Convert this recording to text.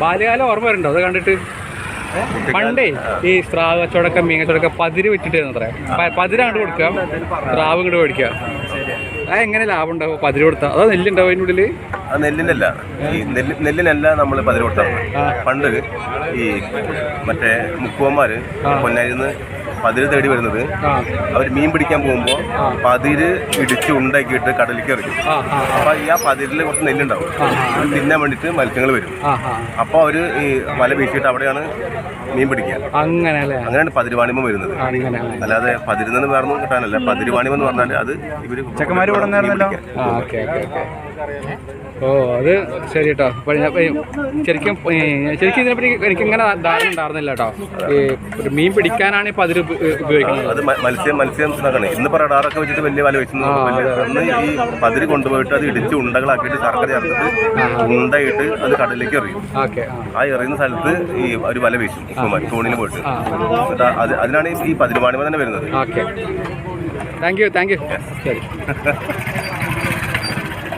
ബാല്യകാലം ഓർമ്മ വരുന്നുണ്ടോ? അത് കണ്ടിട്ട്? പണ്ടേ ഈ സ്രാവ് കച്ചവടക്കം മീൻ കച്ചവടക്കം പതിര് വെച്ചിട്ടായിരുന്നു അത്ര പതിര് അങ്ങോട്ട് കൊടുക്കുക സ്രാവ് ഇങ്ങോട്ട് മേടിക്കുക അത് എങ്ങനെ ലാഭം ഉണ്ടാവും? പതിര് കൊടുത്താൽ അതോ നെല്ലുണ്ടാവും അതിന്റെ ഉള്ളിൽ നെല്ലിനല്ല. ഈ നെല്ല് നെല്ലിനല്ല നമ്മൾ പതിരോട്ടം പണ്ട് ഈ മറ്റേ മുക്കുവന്മാര് പൊന്നാരിന്ന് പതിര് തേടി വരുന്നത്. അവർ അവർ മീൻ പിടിക്കാൻ പോകുമ്പോൾ പതിര് ഇടിച്ച് ഉണ്ടാക്കിയിട്ട് കടലിലേക്ക് ഇറക്കും അപ്പൊ ഈ ആ പതിരിൽ കുറച്ച് നെല്ലുണ്ടാവും. അത് തിന്നാൻ വേണ്ടിട്ട് മത്സ്യങ്ങൾ വരും. അപ്പോൾ അവർ ഈ വല വീശിയിട്ട് അവിടെയാണ് മീൻ പിടിക്കുക. അങ്ങനെ അങ്ങനെയാണ് പതിരുവാണിമം വരുന്നത്. അല്ലാതെ പതിരുന്നെന്ന് വേറെ ഒന്നും കിട്ടാനല്ല. പതിരുവാണിമം എന്ന് പറഞ്ഞാൽ അത് ഇവർ ചെക്കന്മാര് ഓ അത് ശരി കേട്ടോ അപ്പോൾ ഞാൻ ശരിക്കും ശരിക്കും ഇതിനെപ്പറ്റി എനിക്ക് ഇങ്ങനെ ധാരണ ഉണ്ടായിരുന്നില്ല കേട്ടോ. ഈ ഒരു മീൻ പിടിക്കാനാണ് ഇപ്പോൾ അതിൽ ഉപയോഗിക്കുന്നത്. അത് മ- മത്സ്യം മത്സ്യം ഇതാക്കണേ. ഇന്ന് റഡാറൊക്കെ വെച്ചിട്ട് വലിയ വല വെച്ചു അന്ന് ഈ പതിര് കൊണ്ടുപോയിട്ട് അത് ഇടിച്ച് ഉണ്ടകളാക്കിയിട്ട് ശർക്കര ചേർത്തിട്ട് ഉണ്ടയിട്ട് അത് കടലിലേക്ക് എറിയും. ഓക്കെ ആ. ആ എറിയുന്ന സ്ഥലത്ത് ഈ ഒരു വല വീശും ഉപ്പുമാൻ തോണിയിൽ പോയിട്ട്. എന്നിട്ട് അത് അതിനാണ് ഈ പതിരുമാണിമ തന്നെ വരുന്നത്. Okay. Thank you thank you ശരി.